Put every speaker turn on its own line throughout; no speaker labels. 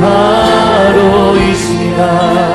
바로 이 시간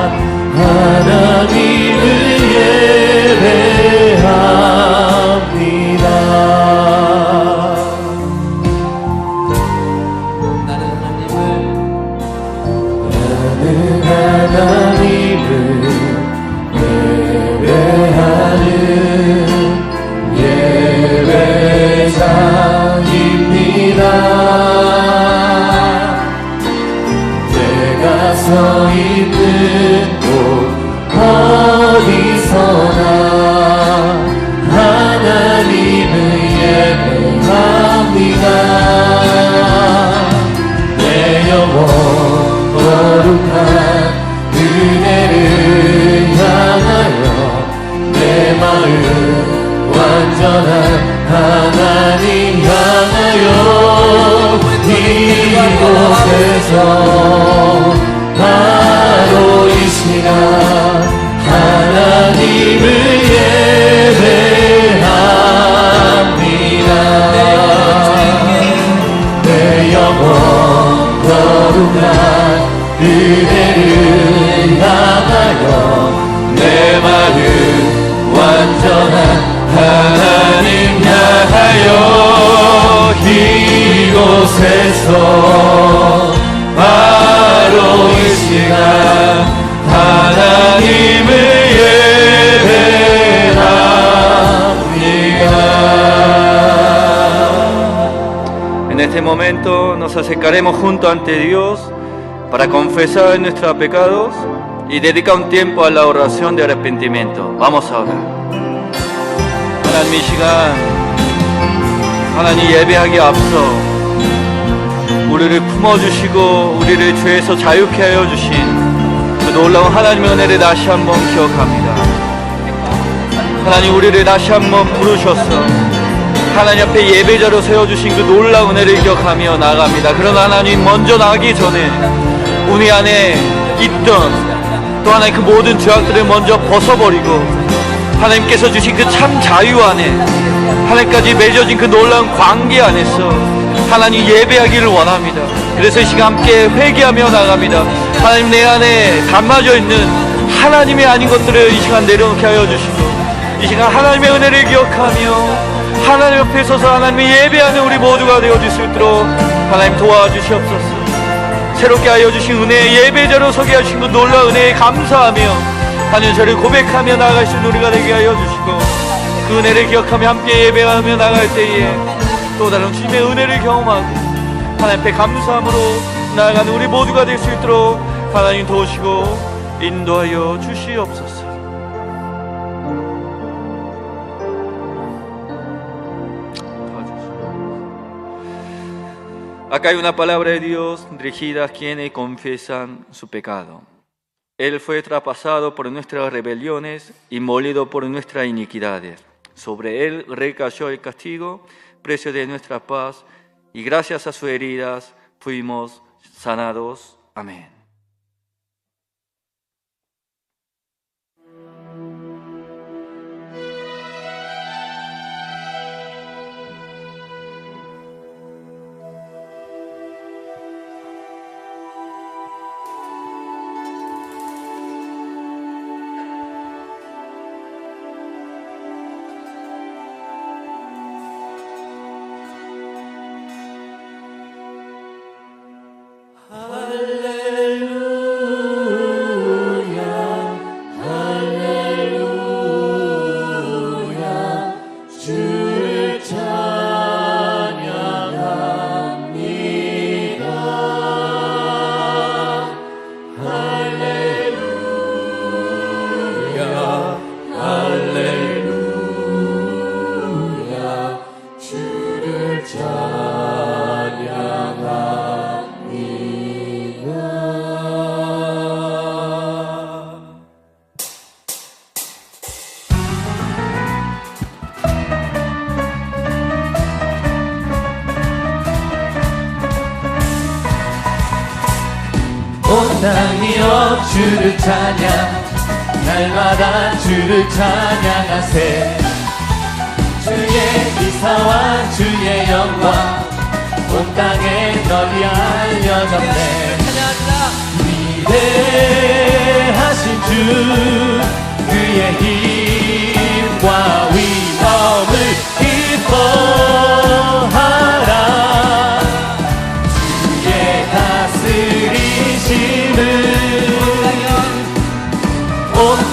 완전한 하나님 향하여 이곳에서 바로 이 시간 하나님을 예배합니다. 내 영혼 거룩한
nos acercaremos junto ante Dios para confesar nuestros pecados y dedicar un tiempo a la oración de arrepentimiento. Vamos a orar. 하나님 이 시간 하나님 예배하기 앞서 우리를 품어주시고 우리를 죄에서 자유케 하여 주신 그 놀라운 하나님의 은혜를 다시 한번 기억합니다. 하나님 우리를 다시 한번 부르셨어. 하나님 앞에 예배자로 세워주신 그 놀라운 은혜를 기억하며 나아갑니다. 그러나 하나님 먼저 나가기 전에 우리 안에 있던 또 하나의 그 모든 죄악들을 먼저 벗어버리고 하나님께서 주신 그 참 자유 안에 하나님까지 맺어진 그 놀라운 관계 안에서 하나님 예배하기를 원합니다. 그래서 이 시간 함께 회개하며 나갑니다. 하나님 내 안에 담아져 있는 하나님의 아닌 것들을 이 시간 내려놓게 하여 주시고 이 시간 하나님의 은혜를 기억하며 하나님 앞에 서서 하나님의 예배하는 우리 모두가 되어줄 수 있도록 하나님 도와주시옵소서. 새롭게 하여 주신 은혜 예배자로 서게 하신 그 놀라운 은혜에 감사하며 하나님 저를 고백하며 나아갈 수 있는 우리가 되게 하여 주시고 그 은혜를 기억하며 함께 예배하며 나갈 때에 또 다른 주님의 은혜를 경험하고 하나님 앞에 감사함으로 나아가는 우리 모두가 될 수 있도록 하나님 도우시고 인도하여 주시옵소서 Acá hay una palabra de Dios dirigida a quienes confiesan su pecado. Él fue traspasado por nuestras rebeliones y molido por nuestras iniquidades. Sobre él recayó el castigo, precio de nuestra paz, y gracias a sus heridas fuimos sanados. Amén.
주를 찬양 날마다 주를 찬양하세 주의 기사와 주의 영광 온 땅에 널리 알려졌네. 위대하신 주 그의 힘과 위엄을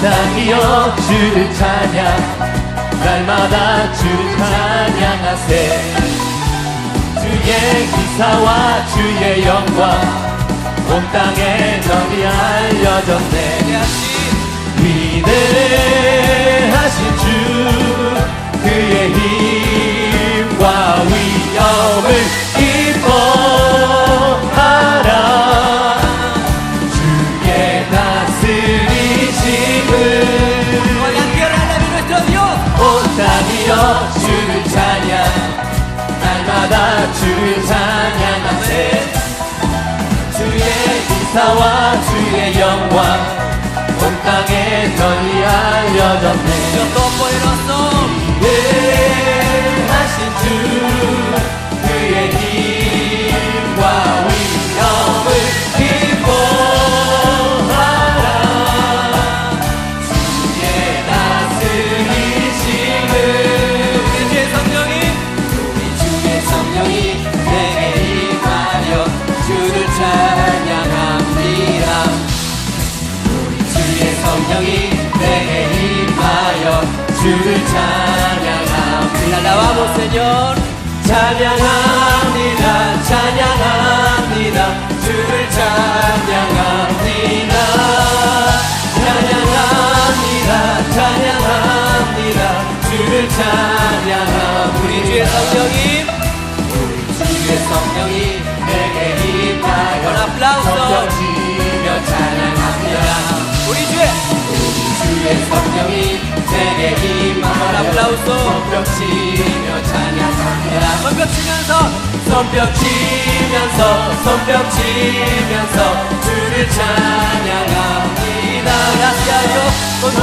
땅이여 주를 찬양. 날마다 주를 찬양하세. 주의 기사와 주의 영광. 온 땅에 널리 알려졌네. 위대하신 주 그의 힘 기사와 주의 영광 온 땅에 널리 알려졌네 성령이 내게 임하여 주를 찬양합니다 찬양합니다 찬양합니다. 주를 찬양합니다. 찬양합니다 찬양합니다. 주를 찬양합니다 우리 주의 성령이 주의 성령이 내게 임하여
Un aplauso.
성령 치며 찬양합니다
손뼉 치면서
손뼉 치면서 손뼉 치면서 주를 찬양합니다
야시아요
손뼉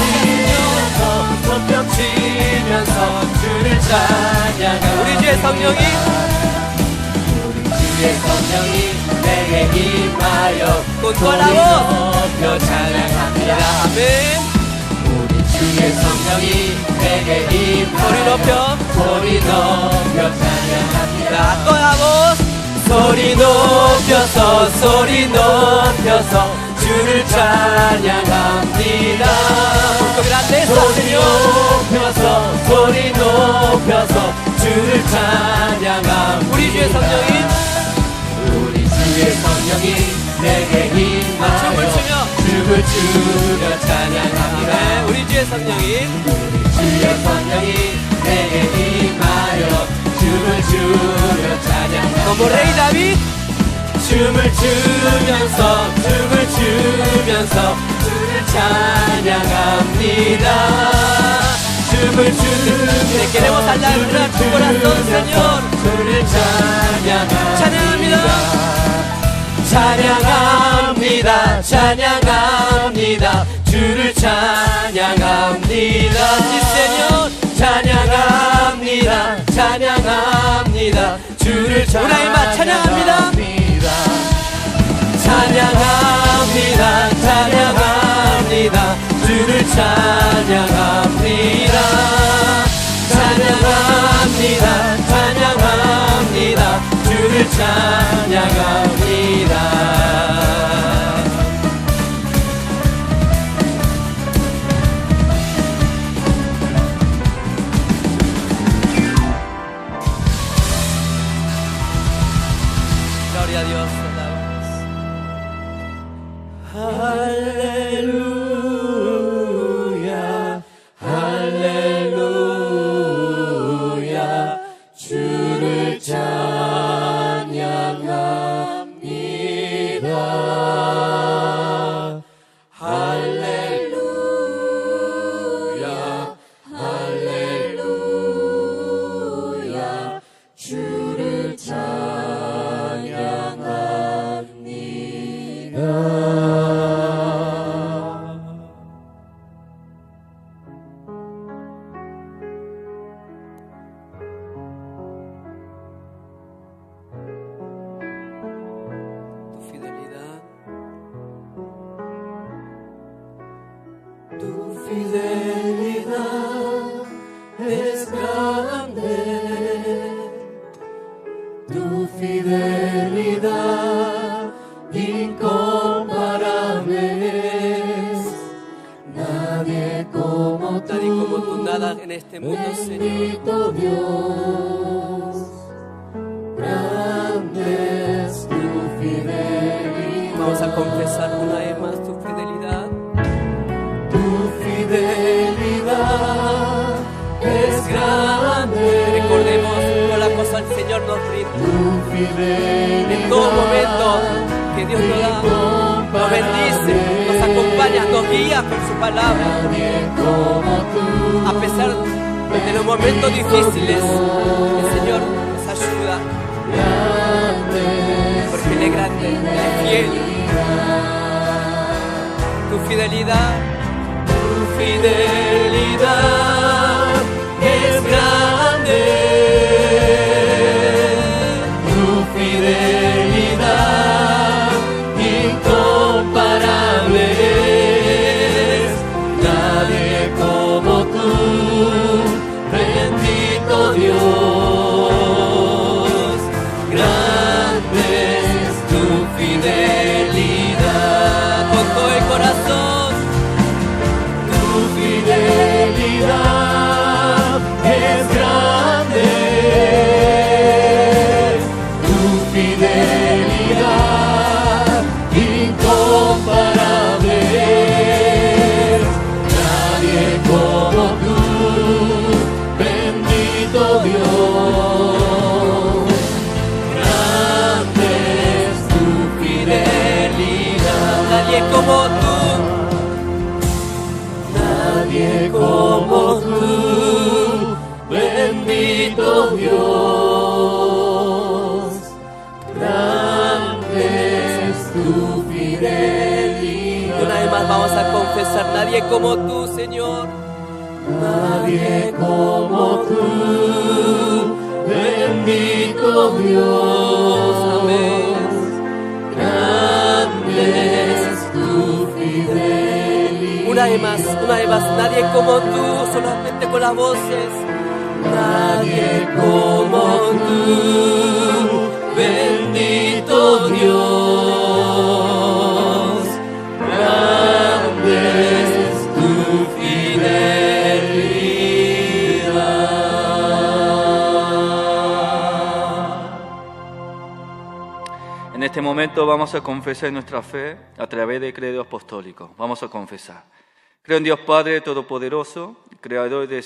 치면서 손뼉 치면서 주를 찬양합니다
우리 주의 성령이
주의 성령이 내게 임하여
꽃과나무.
높여 찬양합니다
아멘
우리 성령이 내게 임하여
소리 높여.
소리 높여 찬양합니다.
아떠야보스
소리 높여서 소리 높여서 주를 찬양합니다. 소리 높여서 소리 높여서 주를 찬양합니다.
우리 주의 성령이.
우리 주의 성령이 내게
춤을
임하여
추며
춤을 추며.
네, 우리 주의 성령이.
주의 성령이 내게 임하여 춤을 추며 찬양합니다
rey David
춤을 추면서 춤을 추면서 주를 찬양합니다. 춤을 추면서
queremos corazón, Señor.
주를
찬양합니다.
찬양합니다. 찬양합니다 주를 찬양합니다.
Señor.
찬양합니다. 찬양합니다. 주를
우라이마 찬양합니다.
찬양합니다. 찬양합니다. 주를 찬양합니다. 찬양합니다. 찬양합니다. 주를 찬양합니다
Gloria.
fidelidad es grande, tu fidelidad incomparable es. Nadie como tú,
nadie como tú nada en este mundo, Señor.
Dios, grande es tu fidelidad.
Vamos a confesar una vez más tu fidelidad. En todo momento que Dios nos da, nos bendice, nos acompaña, nos guía con su palabra. A pesar de los momentos difíciles, el Señor nos ayuda. Porque Él es grande, Él es fiel. Tu fidelidad,
Tu fidelidad es tu fidelidad.
Una vez más vamos a confesar, nadie como tú, Señor.
Nadie como tú, bendito Dios.
Amén.
Grande es tu fidelidad.
Una vez más, una vez más, nadie como tú, solamente con las voces.
Nadie como tú,
momento vamos a confesar nuestra fe a través del credo apostólico. Vamos a confesar. Creo en Dios Padre Todopoderoso, Creador de